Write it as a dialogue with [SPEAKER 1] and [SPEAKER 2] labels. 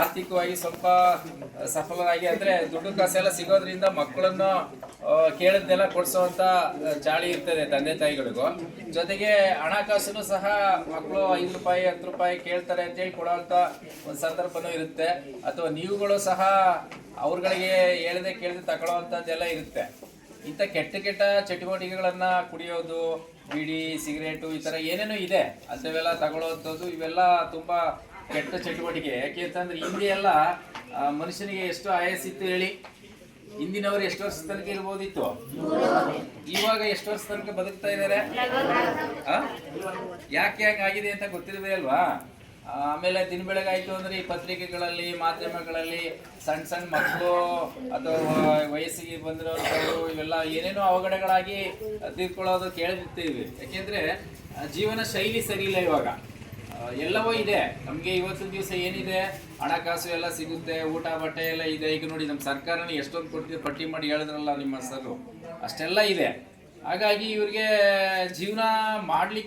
[SPEAKER 1] ಆರ್ಥಿಕವಾಗಿ ಸ್ವಲ್ಪ ಸಫಲರಾಗಿ ಅಂದ್ರೆ ದುಡ್ಡು ಕಾಸೆಲ್ಲ ಸಿಗೋದ್ರಿಂದ ಮಕ್ಕಳನ್ನು ಕೇಳಿದ್ದೆಲ್ಲ ಕೊಡಿಸುವಂತ ಚಾಳಿ ಇರ್ತದೆ ತಂದೆ ತಾಯಿಗಳಿಗೂ. ಜೊತೆಗೆ ಹಣಕಾಸು ಸಹ ಮಕ್ಕಳು ಐದು ರೂಪಾಯಿ, ಹತ್ತು ರೂಪಾಯಿ ಕೇಳ್ತಾರೆ ಅಂತೇಳಿ ಕೊಡುವಂತ ಒಂದು ಸಂದರ್ಭನೂ ಇರುತ್ತೆ. ಅಥವಾ ನೀವುಗಳು ಸಹ ಅವ್ರಗಳಿಗೆ ಹೇಳದೆ ಕೇಳದೆ ತಗೊಳ್ಳುವಂತದ್ದೆಲ್ಲ ಇರುತ್ತೆ. ಇಂಥ ಕೆಟ್ಟ ಕೆಟ್ಟ ಚಟುವಟಿಕೆಗಳನ್ನ ಕುಡಿಯೋದು, ಬೀಡಿ, ಸಿಗರೇಟು ಈ ಥರ ಏನೇನೋ ಇದೆ, ಅಂಥವೆಲ್ಲ ತಗೊಳ್ಳೋವಂಥದ್ದು ಇವೆಲ್ಲ ತುಂಬಾ ಕೆಟ್ಟ ಚಟುವಟಿಕೆ. ಯಾಕೆ ಅಂತಂದ್ರೆ ಹಿಂದೆ ಎಲ್ಲ ಮನುಷ್ಯನಿಗೆ ಎಷ್ಟು ಆಯಸ್ಸಿತ್ತು ಹೇಳಿ. ಹಿಂದಿನವರು ಎಷ್ಟು ವರ್ಷ ತನಕ ಇರ್ಬೋದಿತ್ತು? ಇವಾಗ ಎಷ್ಟು ವರ್ಷ ತನಕ ಬದುಕ್ತಾ ಇದ್ದಾರೆ? ಯಾಕೆ ಹಂಗ್ ಆಗಿದೆ ಅಂತ ಗೊತ್ತಿರದೇ ಅಲ್ವಾ? ಆಮೇಲೆ ದಿನ ಬೆಳಗಾಯ್ತು ಅಂದ್ರೆ ಈ ಪತ್ರಿಕೆಗಳಲ್ಲಿ, ಮಾಧ್ಯಮಗಳಲ್ಲಿ ಸಣ್ಣ ಸಣ್ಣ ಮಕ್ಕಳು ಅಥವಾ ವಯಸ್ಸಿಗೆ ಬಂದಿರೋಂಥವ್ರು ಇವೆಲ್ಲ ಏನೇನೋ ಅವಘಡಗಳಾಗಿ ತೀರ್ಕೊಳ್ಳೋದು ಕೇಳಿರ್ತೀವಿ ಯಾಕೆಂದ್ರೆ ಜೀವನ ಶೈಲಿ ಸರಿ ಇಲ್ಲ ಇವಾಗ. ಎಲ್ಲವೂ ಇದೆ. ನಮಗೆ ಇವತ್ತಿನ ದಿವಸ ಏನಿದೆ? ಹಣಕಾಸು ಎಲ್ಲ ಸಿಗುತ್ತೆ, ಊಟ, ಬಟ್ಟೆ ಎಲ್ಲ ಇದೆ. ಈಗ ನೋಡಿ ನಮ್ಮ ಸರ್ಕಾರನೇ ಎಷ್ಟೊಂದು ಕೊಡ್ತೀವಿ ಪಟ್ಟಿ ಮಾಡಿ ಹೇಳಿದ್ರಲ್ಲ ನಿಮ್ಮ ಸರ್. ಅಷ್ಟೆಲ್ಲ ಇದೆ. ಹಾಗಾಗಿ ಇವ್ರಿಗೆ ಜೀವನ ಮಾಡ್ಲಿಕ್ಕೆ